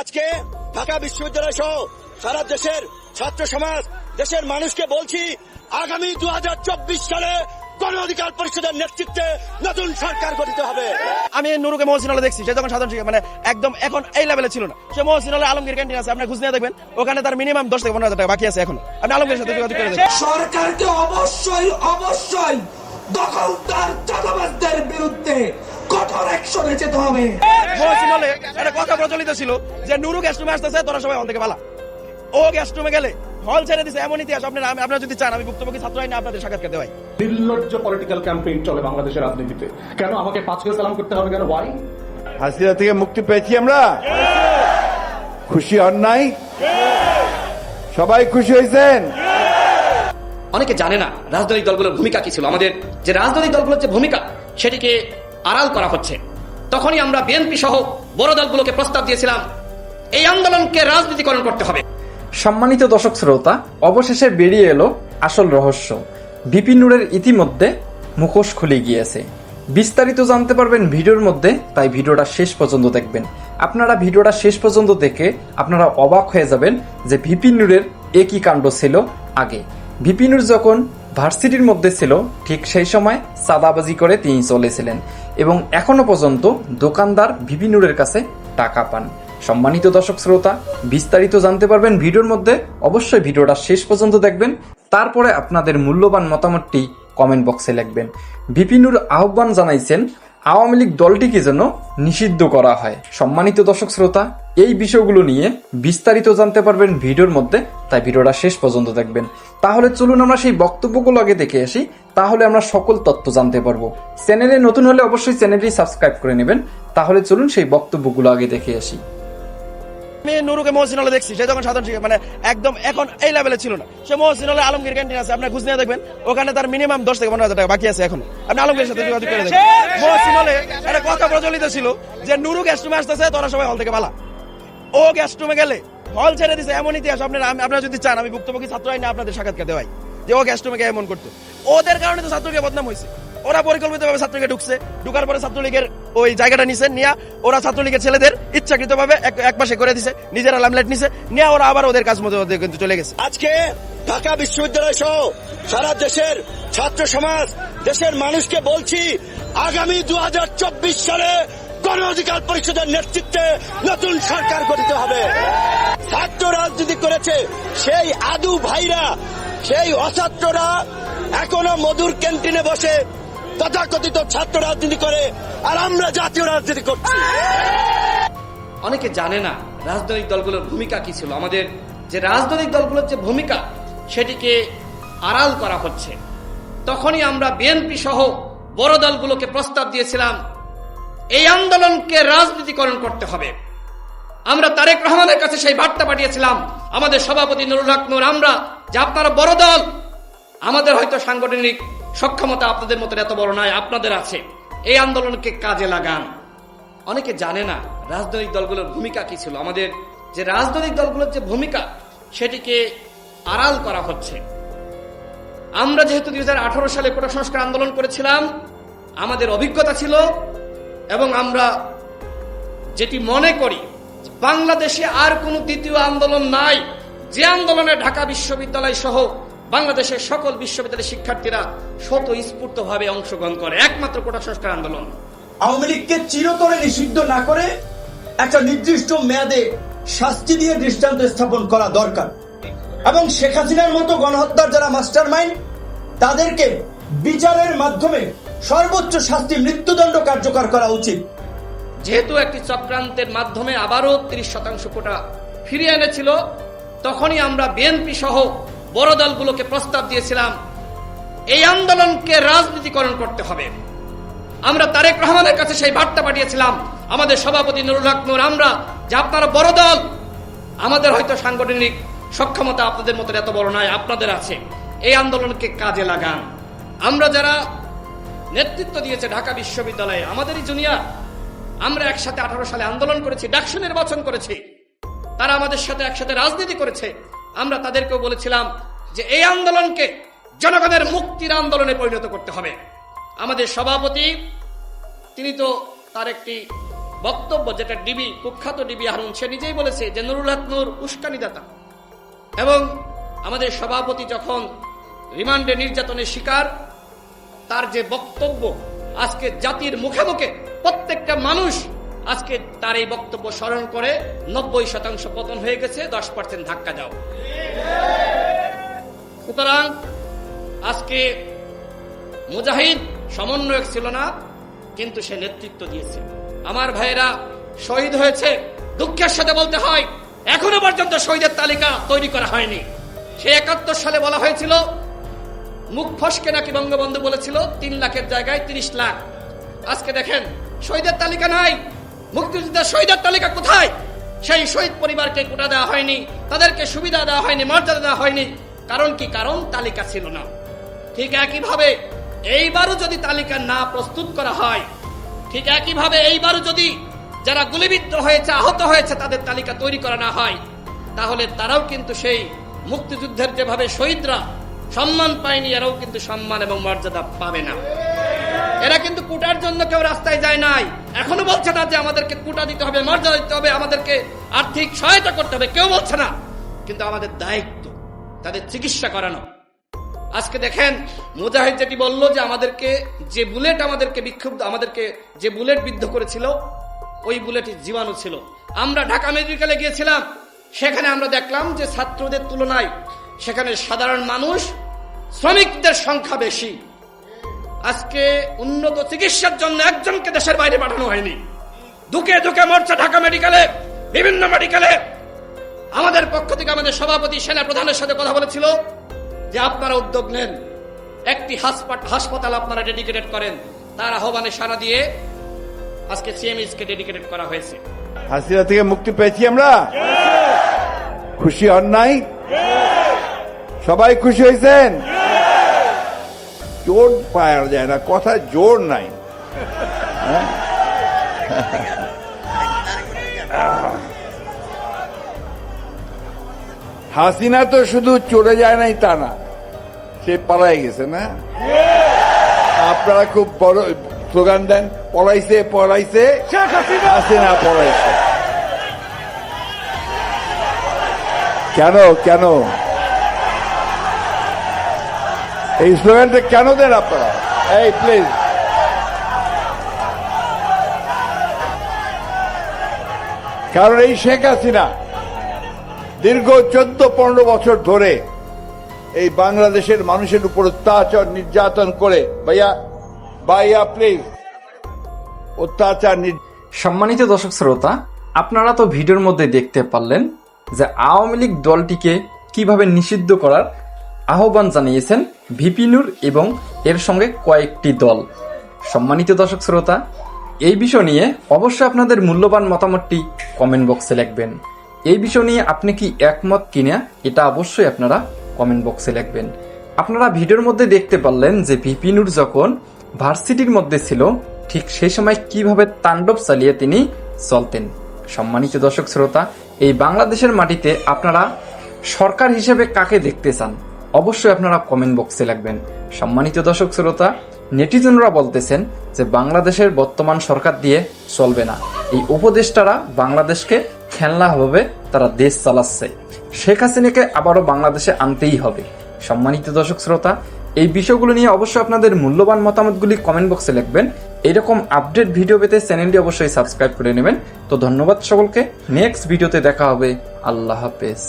আজকে ঢাকা বিশ্ববিদ্যালয় সহ সারা দেশের ছাত্র সমাজ দেশের মানুষকে বলছি আগামী দু সালে গণ অধিকার পরিষদের নেতৃত্বে নতুন সরকার গঠিত হবে। আমি নুরুকে মহসিনালে দেখছি সে যখন সাধারণ শিক্ষক মানে একদম এখন এই লেভেলে ছিল না। সে মহসিনালে আলমগীর ক্যান্টিন আছে আপনি খুঁজে দেখবেন ওখানে তার মিনিমাম দশ থেকে পনেরো হাজার টাকা বাকি আছে এখন। আপনি আলমগীর সাথে যোগাযোগ করে দেখবেন সরকারকে অবশ্যই অবশ্যই দখলদার চাঁদাবাজদের বিরুদ্ধে কঠোর অ্যাকশনে যেতে হবে। মহসিনালে একটা কথা প্রচলিত ছিল যে নুরু গ্যাস রুমে আসতেছে তোরা সবাই থেকে পালা। ও গ্যাস রুমে গেলে হল ছেড়ে দিছে এমন ইতিহাস। আপনারা আপনারা যদি চান আমি ভুক্তভোগী ছাত্র আইনে আপনাদের সাক্ষাৎকার দেওয়াই। নির্লজ্জ পলিটিক্যাল ক্যাম্পেইন চলে বাংলাদেশের রাজনীতিতে। কেন আমাকে সালাম করতে হবে কেন? হাসিনা থেকে মুক্তি পেয়েছি আমরা। খুশি হন নাই? সবাই খুশি হয়েছেন? অনেকে জানে না রাজনৈতিক দলগুলোর ভূমিকা কি ছিল। আমাদের যে রাজনৈতিক দলগুলোর যে ভূমিকা সেটিকে আড়াল করা হচ্ছে। তখনই আমরা বিএনপি সহ বড় দলগুলোকে প্রস্তাব দিয়েছিলাম, এই আন্দোলনকে রাজনীতিকরণ করতে হবে। সম্মানিত দর্শক শ্রোতা, অবশেষে বেরিয়ে এলো আসল রহস্য। বিপিন নুরের ইতিমধ্যে মুখোশ খুলে গিয়েছে। বিস্তারিত জানতে পারবেন ভিডিওর মধ্যে, তাই ভিডিওটা শেষ পর্যন্ত দেখবেন। আপনারা ভিডিওটা শেষ পর্যন্ত দেখে আপনারা অবাক হয়ে যাবেন যে বিপিন নুরের একই কাণ্ড ছিল আগে। ভিপিনুর যখন ভার্সিটির মধ্যে ছিল, ঠিক সেই সময় সাদাবাজি করে তিনি চলেছিলেন এবং এখনও পর্যন্ত দোকানদার বিপিনুরের কাছে টাকা পান। সম্মানিত দর্শক শ্রোতা, বিস্তারিত জানতে পারবেন ভিডিওর মধ্যে। অবশ্যই ভিডিওটা শেষ পর্যন্ত দেখবেন। তারপরে আপনাদের মূল্যবান মতামতটি কমেন্ট বক্সে লিখবেন। বিপিনুর আহ্বান জানাইছেন আওয়ামী লীগ দলটিকে যেন নিষিদ্ধ করা হয়। সম্মানিত দর্শক শ্রোতা, এই বিষয়গুলো নিয়ে বিস্তারিত জানতে পারবেন ভিডিওর মধ্যে, তাই ভিডিওটা শেষ পর্যন্ত দেখবেন। তাহলে চলুন আমরা সেই বক্তব্যগুলো আগে দেখে আসি, তাহলে আমরা সকল তথ্য জানতে পারব। চ্যানেলে নতুন হলে অবশ্যই চ্যানেলটি সাবস্ক্রাইব করে নেবেন। তাহলে চলুন সেই বক্তব্যগুলো আগে দেখে আসি। আমি নুরুকে মহসিনালে দেখছি। সে যখন সাধারণ মানে একদম এখন এই লেভেলে ছিল না। সে মহসিনালে আলমগীর ক্যান্টিন আছে, আপনি নিয়ে দেখবেন। ওখানে তার মিনিমাম দশ থেকে পনেরো টাকা বাকি আছে এখন। আপনি সাথে যোগাযোগ করে দেখবেন। মহসিনালে একটা কথা প্রচলিত ছিল যে নুরু গ্যাস রুমে আসতেছে, তোরা সবাই হল থেকে পালা। ও গ্যাস রুমে গেলে হল ছেড়ে দিছে, এমন ইতিহাস। আপনারা আপনারা যদি চান, আমি ভুক্তভোগী ছাত্র আইনে আপনাদের সাক্ষাৎকার দেওয়াই যে ও গ্যাস রুমে গিয়ে এমন করতো। ওদের কারণে তো ছাত্রলীগের বদনাম হয়েছে। ওরা পরিকল্পিতভাবে ছাত্রলীগে ঢুকছে। ঢুকার পরে ছাত্রলীগের ওই জায়গাটা নিছে, নিয়ে ওরা ছাত্রলীগের ছেলেদের ইচ্ছাকৃতভাবে এক পাশে করে দিছে, নিজেরা লামলেট নিছে, নিয়ে ওরা আবার ওদের কাজ মতো কিন্তু চলে গেছে। আজকে ঢাকা বিশ্ববিদ্যালয় সহ সারা দেশের ছাত্র সমাজ, দেশের মানুষকে বলছি, আগামী দু হাজার চব্বিশ সালে গণ অধিকার পরিষদের নেতৃত্বে নতুন সরকার গঠিত হবে। ছাত্র রাজনীতি করেছে সেই আদু ভাইরা, সেই অছাত্ররা এখনও মধুর ক্যান্টিনে বসে তথাকথিত ছাত্র রাজনীতি করে আর আমরা জাতীয় রাজনীতি করছি। অনেকে জানে না রাজনৈতিক দলগুলোর ভূমিকা কি ছিল। আমাদের যে রাজনৈতিক দলগুলোর যে ভূমিকা, সেটিকে আড়াল করা হচ্ছে। তখনই আমরা বিএনপি সহ বড় দলগুলোকে প্রস্তাব দিয়েছিলাম, এই আন্দোলনকে রাজনীতিকরণ করতে হবে। আমরা তারেক রহমানের কাছে সেই বার্তা পাঠিয়েছিলাম, আমাদের সভাপতি নুরুল হক নূর, আমরা যে আপনারা বড় দল, আমাদের হয়তো সাংগঠনিক সক্ষমতা আপনাদের মতো এত বড় নয় আপনাদের আছে। এই আন্দোলনকে কাজে লাগান। অনেকে জানে না রাজনৈতিক দলগুলোর ভূমিকা কি ছিল। আমাদের যে রাজনৈতিক দলগুলোর যে ভূমিকা, সেটিকে আড়াল করা হচ্ছে। আমরা যেহেতু দুই হাজার আঠারো সালে কোটা সংস্কার আন্দোলন করেছিলাম, আমাদের অভিজ্ঞতা ছিল এবং আমরা যেটি মনে করি বাংলাদেশে আর কোনো দ্বিতীয় আন্দোলন নাই। যে আন্দোলনে ঢাকা বিশ্ববিদ্যালয় সহ বাংলাদেশের সকল বিশ্ববিদ্যালয়ের শিক্ষার্থীরা স্বতঃস্ফূর্ত ভাবে অংশগ্রহণ করে। একমাত্র কোটা সংস্কার আন্দোলন। আওয়ামী লীগকে চিরতরে নিষিদ্ধ না করে একটা নির্দিষ্ট মেয়াদে শাস্তি দিয়ে দৃষ্টান্ত স্থাপন করা দরকার। এবং শেখ হাসিনার মতো গণহত্যার যারা মাস্টার মাইন্ড তাদেরকে বিচারের মাধ্যমে সর্বোচ্চ শাস্তি মৃত্যুদণ্ড কার্যকর করা উচিত। যেহেতু একটি চক্রান্তের মাধ্যমে আবারও তিরিশ শতাংশ কোটা ফিরিয়ে এনেছিল তখনই আমরা বিএনপি সহ বড় দলগুলোকে প্রস্তাব দিয়েছিলাম, এই আন্দোলনকে রাজনীতিকরণ করতে হবে। আমরা তারেক রহমানের কাছে সেই বার্তা পাঠিয়েছিলাম, আমাদের সভাপতি নুরুল হক নূর, আমরা যে আপনারা বড় দল, আমাদের হয়তো সাংগঠনিক সক্ষমতা আপনাদের মতো এত বড় নয়, আপনাদের আছে। এই আন্দোলনকে কাজে লাগান। আমরা যারা নেতৃত্ব দিয়েছে ঢাকা বিশ্ববিদ্যালয়ে, আমাদেরই জুনিয়র, আমরা একসাথে আঠারো সালে আন্দোলন করেছি, ডাকসু নির্বাচন করেছি। তারা আমাদের সাথে একসাথে রাজনীতি করেছে। আমরা তাদেরকেও বলেছিলাম যে এই আন্দোলনকে জনগণের মুক্তির আন্দোলনে পরিণত করতে হবে। আমাদের সভাপতি, তিনি তো তার একটি বক্তব্য, যেটা ডিবি, কুখ্যাত ডিবি হারুন, সে নিজেই বলেছে যে নুরুল হক নূর উস্কানিদাতা। এবং আমাদের সভাপতি যখন রিমান্ডে নির্যাতনের শিকার, তার যে বক্তব্য, আজকে জাতির মুখে মুখে প্রত্যেকটা মানুষ আজকে তার এই বক্তব্য স্মরণ করে নব্বই শতাংশ পতন হয়ে গেছে, দশ পার্সেন্ট ধাক্কা যাও সুতরাং আজকে মুজাহিদ সমন্বয়ক ছিল না, কিন্তু সে নেতৃত্ব দিয়েছে। আমার ভাইয়েরা, শহীদ হয়েছে, দুঃখের সাথে বলতে হয়, এখনও পর্যন্ত শহীদের তালিকা তৈরি করা হয়নি। সে একাত্তর সালে বলা হয়েছিল, মুখ ফসকে নাকি বঙ্গবন্ধু বলেছিল, তিন লাখের জায়গায় তিরিশ লাখ। আজকে দেখেন, শহীদের তালিকা নাই মুক্তিযুদ্ধের শহীদের তালিকা কোথায়? সেই শহীদ পরিবারকে কোটা দেওয়া হয়নি, তাদেরকে সুবিধা দেওয়া হয়নি, মর্যাদা দেওয়া হয়নি। কারণ কি? কারণ তালিকা ছিল না। ঠিক একইভাবে এইবারও যদি তালিকা না প্রস্তুত করা হয়, ঠিক একইভাবে এইবারও যদি যারা গুলিবিদ্ধ হয়েছে, আহত হয়েছে, তাদের তালিকা তৈরি করা না হয়, তাহলে তারাও কিন্তু সেই মুক্তিযুদ্ধের যেভাবে শহীদরা সম্মান পায়নি, এরাও কিন্তু সম্মান এবং মর্যাদা পাবে না। এরা কিন্তু কুটার জন্য কেউ রাস্তায় যায় নাই। এখনও বলছে না যে আমাদেরকে কুটা দিতে হবে মর্যাদা দিতে হবে, আমাদেরকে আর্থিক সহায়তা করতে হবে। কেউ বলছে না। কিন্তু আমাদের দায়িত্ব, তাদের চিকিৎসা করানো। আজকে দেখেন, মুজাহিদ যেটি বলল যে আমাদেরকে যে বুলেট আমাদেরকে বিক্ষুব্ধ, আমাদেরকে যে বুলেট বিদ্ধ করেছিল, ওই বুলেটের জীবাণু ছিল। আমরা ঢাকা মেডিকেলে গিয়েছিলাম, সেখানে আমরা দেখলাম যে ছাত্রদের তুলনায় সেখানে সাধারণ মানুষ শ্রমিকদের সংখ্যা বেশি। আজকে উন্নত চিকিৎসার জন্য একজনকে দেশের বাইরে পাঠানো হয়নি। দুকে দুকে মরছে ঢাকা মেডিকেলে বিভিন্ন মেডিকেলে। আমাদের পক্ষ থেকে আমাদের সভাপতি সেনা প্রধানের সাথে কথা বলেছিল যে আপনারা উদ্যোগ নেন। একটি হাসপাতাল হাসপাতাল আপনারা ডেডিকেটেড করেন। তার আহ্বানে সারা দিয়ে আজকে সিএমএস কে ডেডিকেটেড করা হয়েছে। হাসিনা থেকে মুক্তি পেয়েছি আমরা? খুশি অন্যায় সবাই খুশি হয়েছেন? জোর পাওয়া যায় না কথা জোর নাই। হ্যাঁ? হাসিনা তো শুধু চলে যায় নাই তা না সে পালাই গেছে না? আপনারা খুব বড় স্লোগান দেন পড়াইছে পড়াইছে হাসিনা। পড়াইছে কেন কেন? এই স্লোগানটা কেন দেন আপনারা? এই প্লিজ কারণ এই শেখ হাসিনা দীর্ঘ চোদ্দ, পনেরো বছর ধরে এই বাংলাদেশের মানুষের উপর অত্যাচার নির্যাতন করে। ভাইয়া ভাইয়া প্লিজ অত্যাচার সম্মানিত দর্শক শ্রোতা, আপনারা তো ভিডিওর মধ্যে দেখতে পারলেন যে আওয়ামী লীগ দলটিকে কীভাবে নিষিদ্ধ করার আহ্বান জানিয়েছেন। ভিপিনুর এবং এর সঙ্গে কয়েকটি দল। সম্মানিত দর্শক শ্রোতা, এই বিষয় নিয়ে অবশ্যই আপনাদের মূল্যবান মতামতটি কমেন্ট বক্সে লিখবেন। এই বিষয় নিয়ে আপনি কি একমত কিনা, এটা অবশ্যই আপনারা কমেন্ট বক্সে লিখবেন। আপনারা ভিডিওর মধ্যে দেখতে পারলেন যে ভিপিনুর যখন ভার্সিটির মধ্যে ছিল, ঠিক সেই সময় কীভাবে তাণ্ডব চালিয়ে তিনি চলতেন। সম্মানিত দর্শক শ্রোতা, এই বাংলাদেশের মাটিতে আপনারা সরকার হিসেবে কাকে দেখতে চান? অবশ্যই আপনারা কমেন্ট বক্সে লিখবেন সম্মানিত দর্শক শ্রোতা নেটিজনরা বলতেছেন যে বাংলাদেশের বর্তমান সরকার দিয়ে চলবে না। এই উপদেষ্টারা বাংলাদেশকে খেলনা হবে, তারা দেশ চালাচ্ছে। শেখ হাসিনাকে আবারও বাংলাদেশে আনতেই হবে। সম্মানিত দর্শক শ্রোতা, এই বিষয়গুলো নিয়ে অবশ্যই আপনাদের মূল্যবান মতামতগুলি কমেন্ট বক্সে লিখবেন। এরকম আপডেট ভিডিও পেতে চ্যানেলটি অবশ্যই সাবস্ক্রাইব করে নেবেন। তো ধন্যবাদ সকলকে। নেক্সট ভিডিওতে দেখা হবে। আল্লাহ হাফেজ।